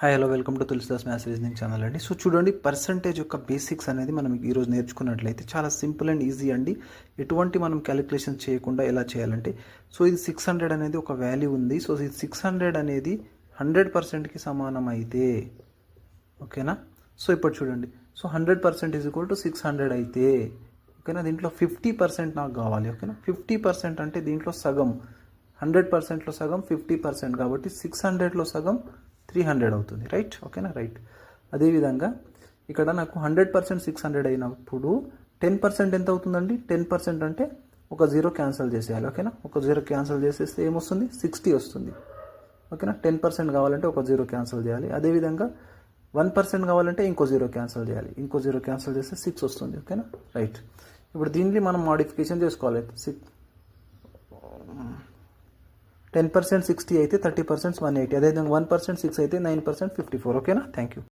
Hi hello welcome to Tulasidas maths reasoning channel అండి. So చూడండి percentage యొక్క basics అనేది మనం ఈరోజు నేర్చుకున్నట్లయితే చాలా సింపుల్ అండ్ ఈజీ అండి. ఎటువంటి మనం క్యాలిక్యులేషన్ చేయకుండా ఎలా చేయాలంటే సో ఇది సిక్స్ హండ్రెడ్ అనేది ఒక వాల్యూ ఉంది. సో ఇది సిక్స్ హండ్రెడ్ అనేది హండ్రెడ్ పర్సెంట్కి సమానం అయితే ఓకేనా సో ఇప్పుడు చూడండి so hundred percent is equal to six hundred అయితే ఓకేనా దీంట్లో ఫిఫ్టీ పర్సెంట్ నాకు కావాలి ఓకేనా ఫిఫ్టీ పర్సెంట్ అంటే దీంట్లో సగం హండ్రెడ్ పర్సెంట్లో సగం ఫిఫ్టీ పర్సెంట్ కాబట్టి సిక్స్ హండ్రెడ్లో సగం త్రీ హండ్రెడ్ అవుతుంది. రైట్? ఓకేనా? రైట్. అదేవిధంగా ఇక్కడ నాకు హండ్రెడ్ పర్సెంట్ సిక్స్ హండ్రెడ్ అయినప్పుడు టెన్ పర్సెంట్ ఎంత అవుతుందండి? టెన్ పర్సెంట్ అంటే ఒక జీరో క్యాన్సిల్ చేసేయాలి. ఓకేనా? ఒక జీరో క్యాన్సిల్ చేసేస్తే ఏమొస్తుంది? సిక్స్టీ వస్తుంది. ఓకేనా? టెన్ పర్సెంట్ కావాలంటే ఒక జీరో క్యాన్సిల్ చేయాలి. అదేవిధంగా వన్ పర్సెంట్ కావాలంటే ఇంకో జీరో క్యాన్సిల్ చేయాలి. ఇంకో జీరో క్యాన్సిల్ చేస్తే సిక్స్ వస్తుంది. ఓకేనా? రైట్. ఇప్పుడు దీన్ని మనం మాడిఫికేషన్ చేసుకోవాలి. సిక్స్ టెన్ పర్సెంట్ సిక్స్టీ అయితే థర్టీ పర్సెంట్ వన్ ఎయిటీ అదేవిధంగా వన్ పర్సెంట్ సిక్స్ అయితే నైన్ పర్సెంట్ ఫిఫ్టీ ఫోర్ ఓకేనా థ్యాంక్ యూ